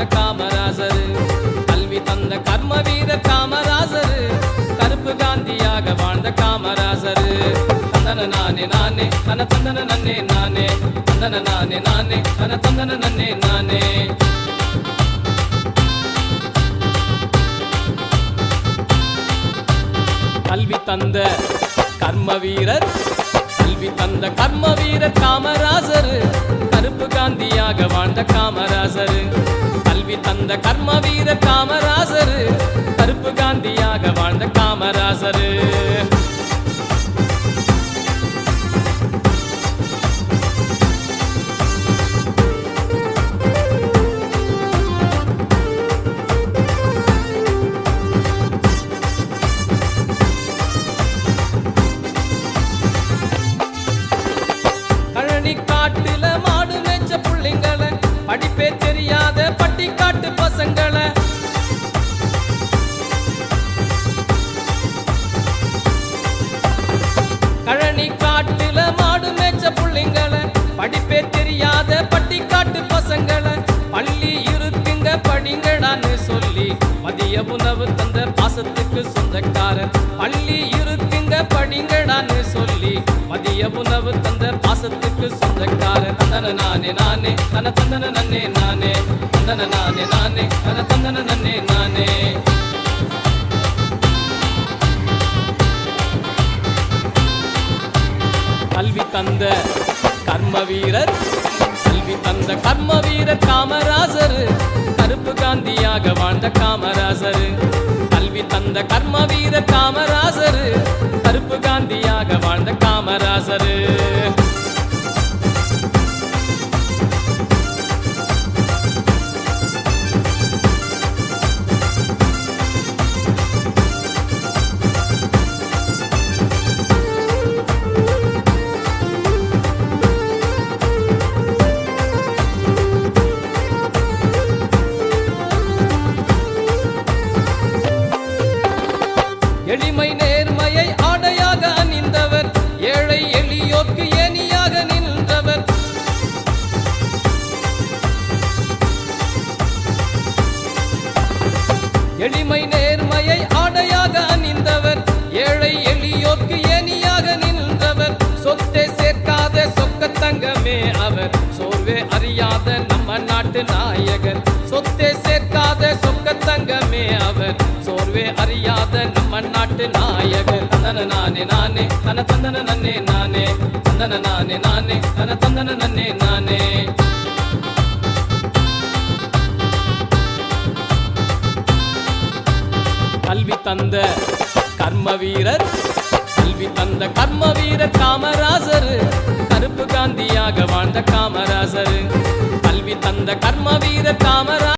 தந்த காமராசர். கல்வி தந்த கர்ம வீர காமராசர். கருப்பு காந்தியாக வாழ்ந்த காமராசர். தந்தன நானே நானே தன தந்தன நன்னே நானே. தந்தன நானே நானே தன தந்தன நன்னே நானே. கல்வி தந்த கர்ம வீரர் கல்வி தந்த கர்ம வீரர் காமராசர். கருப்பு காந்தியாக வாழ்ந்த காமராசர். கருப்பு வாழ்ந்த காமராசர். படிப்பே தெரியாத பட்டிக்காட்டு பசங்களை கழனி காட்டுல மாடு மேய்ச்ச புள்ளிங்களை படிப்பே தெரியாத பட்டி காட்டு பசங்களை பள்ளி இருக்குங்க படிங்கடான்னு சொல்லி மதிய உணவு தந்த பாசத்துக்கு சொந்தக்காரன் பள்ளி இருக்குங்க படிங்கடான்னு சொல்லி மதிய உணவு தந்த பாசத்துக்கு சொந்தக்காரன் தந்தன நானே நானே தன தந்தன நன்னே நானே தந்தன நானே நானே தன தந்தன நன்னே நானே. தந்த கர்ம வீரர் கல்வி தந்த கர்ம வீரர் காமராசர் கருப்பு காந்தியாக வாழ்ந்த காமராசர். கல்வி தந்த கர்ம வீரர் காமராசர் கருப்பு காந்தியாக வாழ்ந்த காமராசர். எளிமை நேர்மையை ஆடையாக அணிந்தவர். ஏழை எளியோர்க்கு ஏனியாக நின்றவர். சொத்தை சேர்க்காத சொக்க தங்கமே அவர். சோர்வே அறியாத நம்ம நாட்டு நாயகர். சொத்தை சேர்க்காத சொக்க தங்கமே அவர். சோர்வே அறியாத நம்ம நாட்டு நாயகர். தந்தன நானே நானே தன தந்தன நன்னே நானே. தந்தன நானே நானே தன தந்தன கல்வி தந்த கர்ம வீரர் கல்வி தந்த கர்ம வீரர் காமராசர். கருப்பு காந்தியாக வாழ்ந்த காமராசர்.